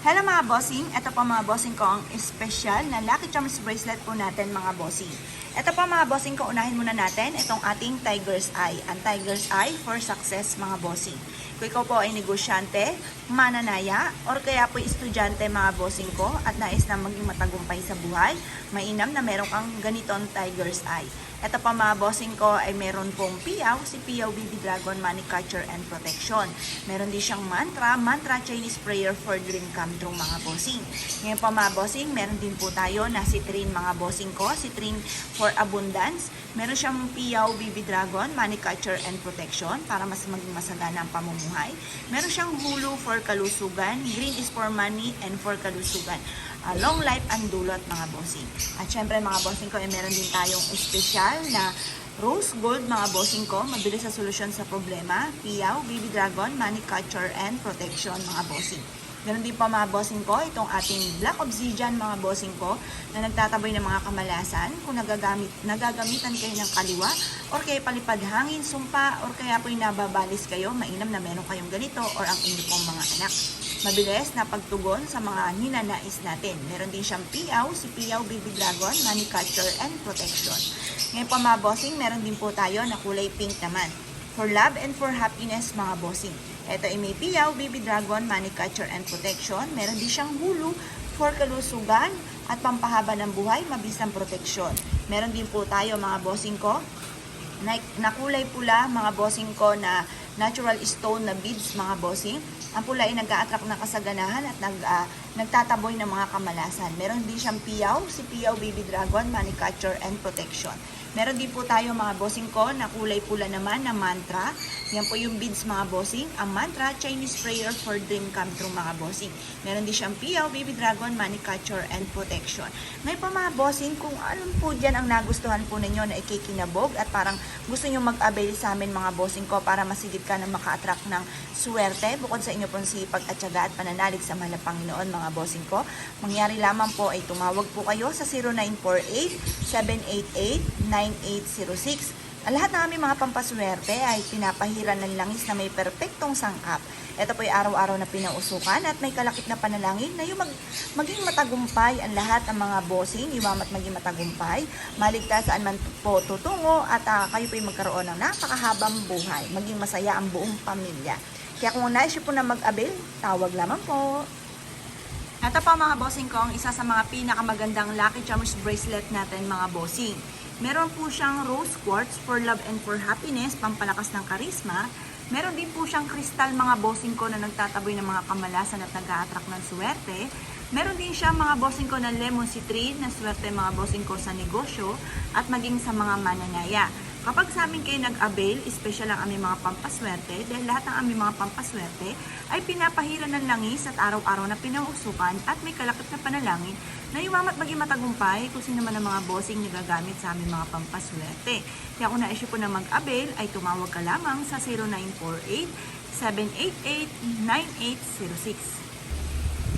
Hello mga bossing, ito po mga bossing ko ang espesyal na Lucky Charms bracelet po natin mga bossing. Ito po mga bossing ko, unahin muna natin itong ating Tiger's Eye. Ang Tiger's Eye for success mga bossing. Kung ikaw po ay negosyante, mananaya, or kaya po estudyante mga bossing ko at nais na maging matagumpay sa buhay, mainam na meron kang ganitong Tiger's Eye. Ito pa mga bossing ko ay meron pong piyaw, si Piyaw Baby Dragon Catcher and Protection. Meron din siyang mantra, mantra Chinese prayer for dream come true mga bossing. Ngayon pa mga bossing, meron din po tayo na citrine mga bossing ko, citrine for abundance. Meron siyang piyaw Baby Dragon Catcher and Protection para mas maging masagana ang pamumuhay. Meron siyang hulu for kalusugan, green is for money and for kalusugan. Ah, long life and dulot mga bossing. At syempre mga bossing ko, eh, meron din tayong espesyal na Rose Gold mga bossing ko, mabilis sa solusyon sa problema, Piyaw, Baby Dragon, Catcher, and Protection mga bossing. Ganon din pa mga bossing ko, itong ating Black Obsidian mga bossing ko na nagtatabay ng mga kamalasan kung nagagamit, nagagamitan kayo ng kaliwa or kaya palipad hangin, sumpa or kaya po'y nababalis kayo, mainam na meron kayong ganito or ang inyo mga anak. Mabilis na pagtugon sa mga ninanais natin. Meron din siyang piyaw, si Piyaw Baby Dragon, Catcher, and Protection. Ngayon po mga bossing, meron din po tayo na kulay pink naman. For love and for happiness mga bossing. Ito ay may piyaw, baby dragon, catcher and protection. Meron din siyang hulu for kalusugan at pampahaba ng buhay, mabisang proteksyon. Meron din po tayo mga bossing ko na, na kulay pula mga bossing ko na natural stone na beads mga bossing. Ang pula ay nag-a-attract ng kasaganahan at nag, ah, nagtataboy ng mga kamalasan. Meron din siyang piyaw, si piyaw baby dragon, catcher and protection. Meron din po tayo mga bossing ko na kulay pula naman na mantra. Yan po yung beads mga bossing. Ang mantra, Chinese prayer for dream come true mga bossing. Meron din siyang piyaw, baby dragon, money catcher, and protection. Ngayon po mga bossing, kung anong po dyan ang nagustuhan po ninyo na ikikinabog at parang gusto nyo mag-avail sa amin mga bossing ko para masigit ka na maka-attract ng swerte bukod sa inyo pong sipag at syaga at pananalig sa mahal na Panginoon mga bossing ko. Mangyari lamang po ay tumawag po kayo sa 0948-788-9806. Ang lahat ng aming mga pampaswerte ay pinapahiran ng langis na may perpektong sangkap. Ito po ay araw-araw na pinausukan at may kalakip na panalangin na yung mag, maging matagumpay ang lahat ng mga bossing, yumamat maging matagumpay, maligtas saan man po tutungo at ah, kayo po ay magkaroon ng napakahabang buhay, maging masaya ang buong pamilya. Kaya kung nais po na mag-avail, tawag lamang po. Ito pa mga bossing ko, isa sa mga pinakamagandang Lucky Charms bracelet natin mga bossing. Meron po siyang rose quartz for love and for happiness, pampalakas ng karisma. Meron din po siyang kristal mga bossing ko na nagtataboy ng mga kamalasan at nag-a-attract ng swerte. Meron din siya mga bossing ko na lemon citrine na swerte mga bossing ko sa negosyo at maging sa mga mananaya. Kapag sa amin kayo nag-avail, special ang aming mga pampaswerte dahil lahat ng aming mga pampaswerte ay pinapahiran ng langis at araw-araw na pinausukan at may kalakip na panalangin na iwamat maging matagumpay kung sino man ang mga bossing na gagamit sa aming mga pampaswerte. Kaya kung na-issue po na mag-avail ay tumawag ka lamang sa 0948-788-9806.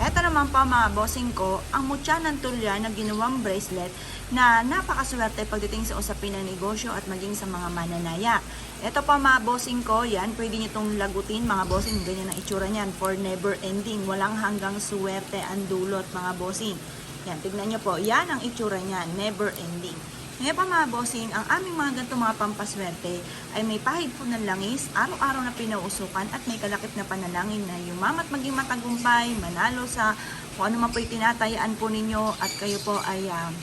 Ito naman pa mga bossing ko, ang mutya ng tulya na ginawang bracelet na napakaswerte pagdating sa usapin ng negosyo at maging sa mga mananaya. Ito pa mga bossing ko, yan, pwede nyo itong lagutin mga bossing, ganyan ang itsura niyan, for never ending, walang hanggang swerte ang dulot mga bossing. Yan, tignan nyo po, yan ang itsura niyan, never ending. Ngayon pa mga bossing, ang aming mga ganito mga pampaswerte ay may pahid po ng langis, araw-araw na pinausukan at may kalakip na panalangin na yumamat maging matagumpay, manalo sa kung ano man po tinatayaan po ninyo at kayo po ay ah,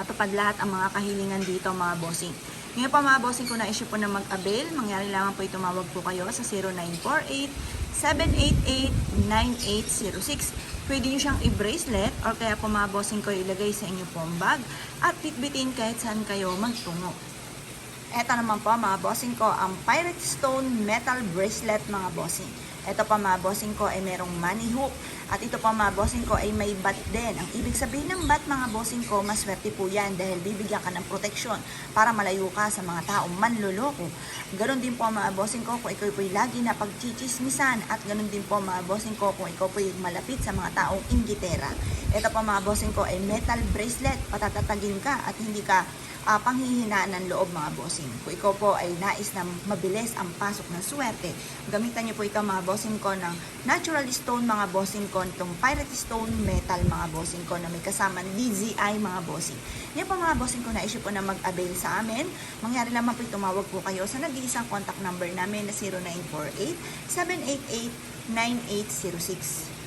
matupad lahat ang mga kahilingan dito mga bossing. Ngayon pa mga bossing, kung na-issue po na mag-avail, mangyari lamang po tumawag po kayo sa 0948-788-9806. Pwede nyo siyang i-bracelet or kaya po mga bossing ko ilagay sa inyo pong bag at bitbitin kahit saan kayo magtungo. Ito naman po mga bossing ko, ang Pirate Stone Metal Bracelet mga bossing. Ito pa mga bossing ko ay merong money hook. At ito pa mga bossing ko ay may bat din. Ang ibig sabihin ng bat mga bossing ko, maswerte po yan dahil bibigyan ka ng proteksyon para malayo ka sa mga taong manloloko. Ganon din po mga bossing ko kung ikaw po'y lagi na pagchichismisan at ganon din po mga bossing ko kung ikaw po'y malapit sa mga taong inggitera. Ito pa mga bossing ko ay metal bracelet, patatatagin ka at hindi ka ah, panghihinaan ng loob mga bossing. Kung ikaw po ay nais na mabilis ang pasok ng swerte, gamitan niyo po ito mga bossing ko ng natural stone mga bossing ko, itong pirate stone metal mga bossing ko na may kasama DZI mga bossing. Yan po mga bossing ko na issue po na mag-avail sa amin. Mangyari lamang po tumawag po kayo sa nag-iisang contact number namin na 0948-788-9806.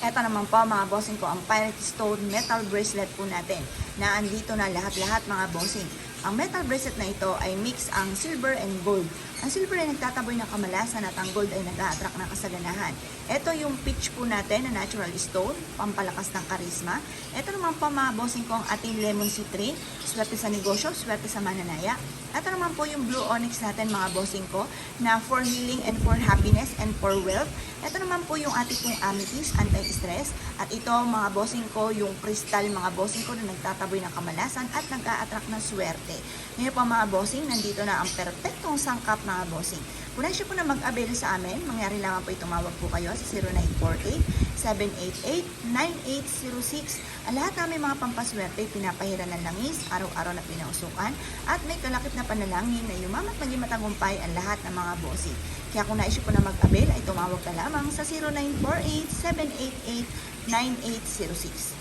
Ito naman po mga bossing ko, ang Pirate Stone Metal Bracelet po natin na andito na lahat-lahat mga bossing. Ang metal bracelet na ito ay mix ang silver and gold. Ang silver ay nagtataboy ng kamalasan at ang gold ay nag-a-attract ng kasaganahan. Ito yung pitch po natin na natural stone, pampalakas ng karisma. Ito naman po mga bossing ko ang ating lemon citrine, swerte sa negosyo, swerte sa mananaya. Ito naman po yung blue onyx natin mga bossing ko na for healing and for happiness and for wealth. Ito naman po yung ating pong amethyst, anti-stress. At ito mga bossing ko, yung crystal mga bossing ko na nagtataboy ng kamalasan at nag-a-attract ng swerte. Ngayon po mga bossing, nandito na ang perpektong sangkap mga bossing. Kung nais po na mag-avail sa amin, mangyari lamang po tumawag po kayo sa 0948-788-9806. Ang lahat namin mga pampaswerte, pinapahiran ng langis, araw-araw na pinausukan, at may kalakip na panalangin na yumamat maging matagumpay ang lahat ng mga bossing. Kaya kung nais po na mag-avail, ay tumawag ka lamang sa 0948-788-9806.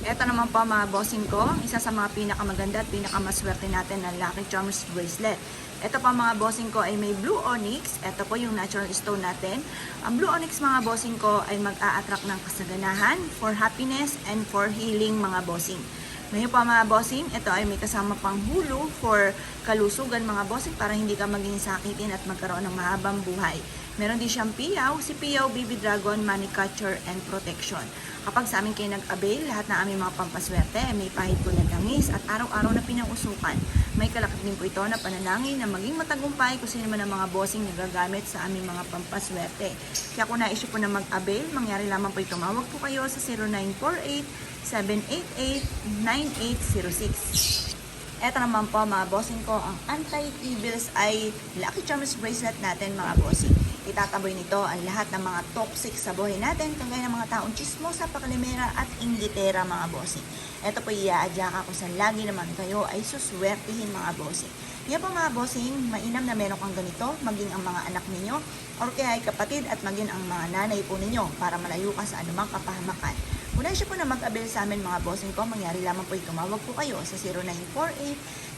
Ito naman po mga bossing ko, isa sa mga pinakamaganda at pinakamaswerte natin na Lucky Charms Bracelet. Ito pa mga bossing ko ay may Blue Onyx. Ito po yung natural stone natin. Ang Blue Onyx mga bossing ko ay mag-a-attract ng kasaganahan for happiness and for healing mga bossing. Ngayon pa mga bossing, ito ay may kasama pang hulu for kalusugan mga bossing para hindi ka maging sakitin at magkaroon ng mahabang buhay. Meron din siyang piyaw, si piyaw, baby dragon, catcher, and protection. Kapag sa amin kayo nag-avail, lahat na aming mga pampaswerte ay may pahit po ng langis at araw-araw na pinangusukan. May kalakip din po ito na panalangin na maging matagumpay kung sino man ang mga bossing na gagamit sa aming mga pampaswerte. Kaya kung na-issue po na mag-avail, mangyari lamang po tumawag po kayo sa 0948-788-9806. Ito naman po mga bossing ko, ang anti-evils ay Lucky Charms bracelet natin mga bossing. Itataboy nito ang lahat ng mga toxic sa buhay natin, kagaya ng mga taong chismosa, pakalimera at inggitera mga bossing. Ito po iaadya ko sa lagi naman kayo ay suswertihin mga bossing. Kaya po mga bossing, mainam na meron kang ganito, maging ang mga anak ninyo, or kaya ay kapatid at maging ang mga nanay po ninyo para malayo ka sa anumang kapahamakan. Kung nais po na mag-avail sa amin mga bossing ko, mangyari lamang po tumawag po kayo sa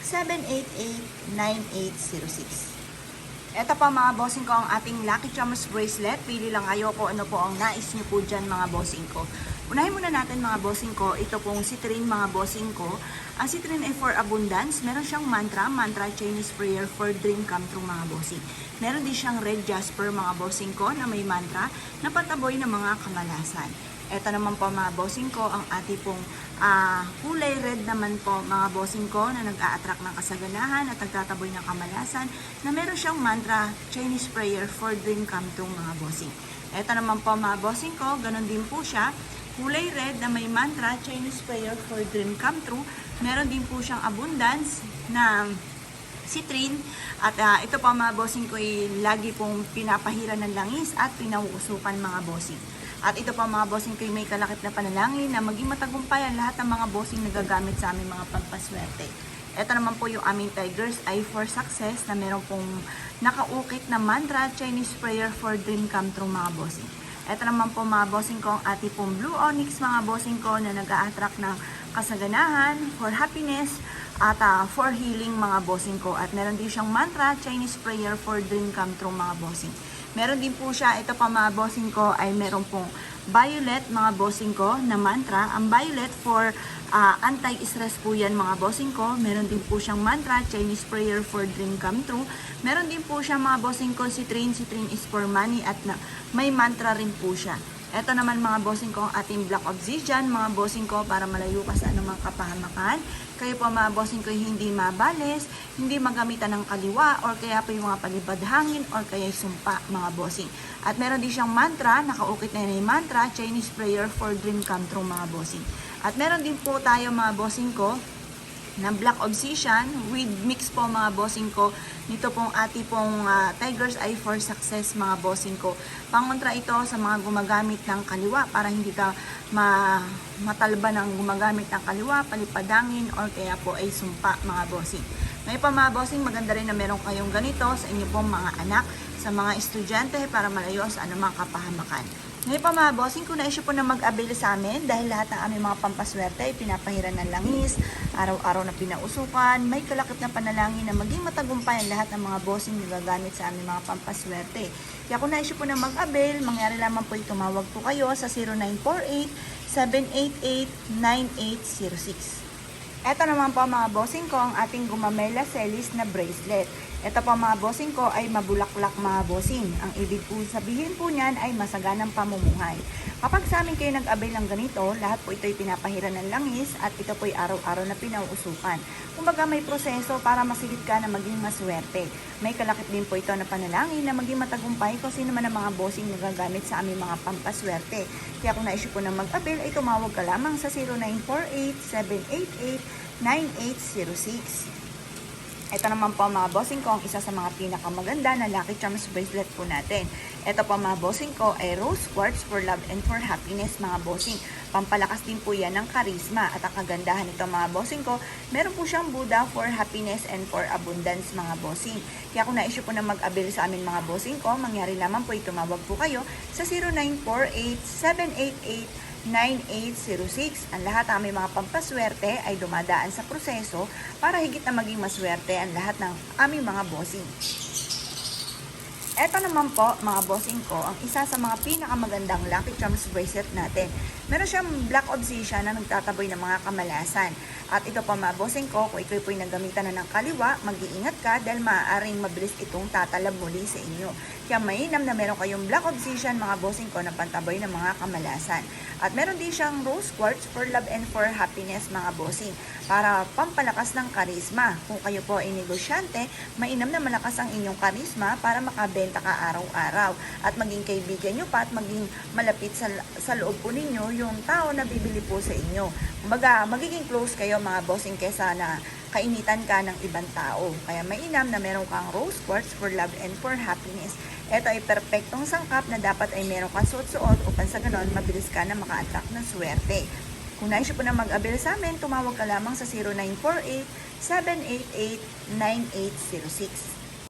0948-788-9806. Ito pa mga bossing ko ang ating Lucky Charms bracelet. Pili lang kayo kung ano po ang nais nyo po dyan mga bossing ko. Unahin muna natin mga bossing ko, ito pong citrine mga bossing ko. Ang citrine ay for abundance. Meron siyang mantra, mantra Chinese prayer for dream come true mga bossing. Meron din siyang red jasper mga bossing ko na may mantra na pataboy ng mga kamalasan. Ito naman po mga bossing ko, ang ating pong ah, kulay red naman po mga bossing ko na nag-a-attract ng kasaganahan at nagtataboy ng kamalasan na meron siyang mantra Chinese prayer for dream come true mga bossing. Ito naman po mga bossing ko, ganun din po siya. Kulay red na may mantra Chinese prayer for dream come true. Meron din po siyang abundance na citrine at ah, ito pa mga bossing ko ay lagi pong pinapahiran ng langis at pinauusukan mga bossing. At ito pa mga bossing ko ay may kalakip na panalangin na maging matagumpay ang lahat ng mga bossing na gagamit sa aming mga pampaswerte. Ito naman po yung aming Tigers Eye for Success na meron pong nakaukit na mantra Chinese prayer for dream come true mga bossing. Ito naman po mga bossing ko ang ating pong Blue Onyx mga bossing ko na nag-a-attract ng kasaganahan, for happiness, at ah, for healing mga bossing ko. At meron din siyang mantra, Chinese prayer for dream come true mga bossing. Meron din po siya, ito pa mga bossing ko ay meron pong violet mga bossing ko na mantra. Ang violet for ah, anti-stress po yan mga bossing ko. Meron din po siyang mantra, Chinese prayer for dream come true. Meron din po siya mga bossing ko, citrine, citrine is for money at na, may mantra rin po siya. Ito naman mga bossing ko ang ating black obsidian, mga bossing ko para malayo ka sa anumang kapahamakan. Kayo po mga bossing ko hindi mabales, hindi magamitan ng kaliwa or kaya po yung mga palibad hangin or kaya sumpa mga bossing. At meron din siyang mantra, nakaukit na yun yung mantra, Chinese prayer for dream come true mga bossing. At meron din po tayo mga bossing ko, na Black Obsession with mix po mga bossing ko. Nito pong ati pong ah, Tiger's Eye for Success mga bossing ko. Pangontra ito sa mga gumagamit ng kaliwa para hindi ka ma matalba ng gumagamit ng kaliwa, palipadangin, or kaya po ay sumpa mga bossing. Ngayon pa mga bossing, maganda rin na meron kayong ganito sa inyo pong mga anak, sa mga estudyante para malayo sa anumang kapahamakan. Ngayon pa mga bossing, kung na-issue po na mag-avail sa amin dahil lahat ng aming mga pampaswerte ay pinapahiran ng langis, araw-araw na pinausukan, may kalakip na panalangin na maging matagumpay ang lahat ng mga bossing na gagamit sa aming mga pampaswerte. Kaya kung na-issue po na mag-avail, mangyari lamang po tumawag po kayo sa 0948-788-9806. Ito naman po mga bossing ko ang ating gumamela celis na bracelet. Ito po mga bossing ko ay mabulaklak mga bossing. Ang ibig po sabihin po niyan ay masaganang pamumuhay. Kapag sa amin kayo nag-avail ng ganito, lahat po ito ay pinapahiran ng langis at ito po ay araw-araw na pinauusukan. Kumbaga may proseso para masigit ka na maging maswerte. May kalakip din po ito na panalangin na maging matagumpay kung sino man ang mga bossing na gagamit sa aming mga pampaswerte. Kaya kung na-issue po na mag-avail ay tumawag ka lamang sa 0948-788-9806. Ito naman po mga bossing ko, ang isa sa mga pinakamaganda na Lucky Charms bracelet po natin. Ito po mga bossing ko ay rose quartz for love and for happiness mga bossing. Pampalakas din po yan ng karisma at ang kagandahan nito mga bossing ko, meron po siyang Buddha for happiness and for abundance mga bossing. Kaya kung na-issue po na mag-avail sa amin mga bossing ko, mangyari lamang po tumawag po kayo sa 0948 788 9806. Ang lahat ng aming mga pampaswerte ay dumadaan sa proseso para higit na maging maswerte ang lahat ng aming mga bossing. Ito naman po, mga bossing ko, ang isa sa mga pinakamagandang Lucky Charms bracelet natin. Meron siyang black obsidian na nagtataboy ng mga kamalasan. At ito pa mga bossing ko, kung ikaw po'y nagamitan na ng kaliwa, mag-iingat ka dahil maaaring mabilis itong tatalab muli sa inyo. Kaya mainam na meron kayong black obsidian mga bossing ko na pantaboy ng mga kamalasan. At meron din siyang rose quartz for love and for happiness mga bossing para pampalakas ng karisma. Kung kayo po ay negosyante, mainam na malakas ang inyong karisma para makabenta ka araw-araw at maging kaibigan nyo pa at maging malapit sa, sa loob po ninyo yung tao na bibili po sa inyo. Kumbaga, magiging close kayo mga bossing kesa na kainitan ka ng ibang tao. Kaya mainam na meron kang rose quartz for love and for happiness. Ito ay perpektong sangkap na dapat ay meron kang suot-suot upang sa ganon mabilis ka na maka-attract ng swerte. Kung naisip po na mag-avail sa amin, tumawag ka lamang sa 0948 788 9806.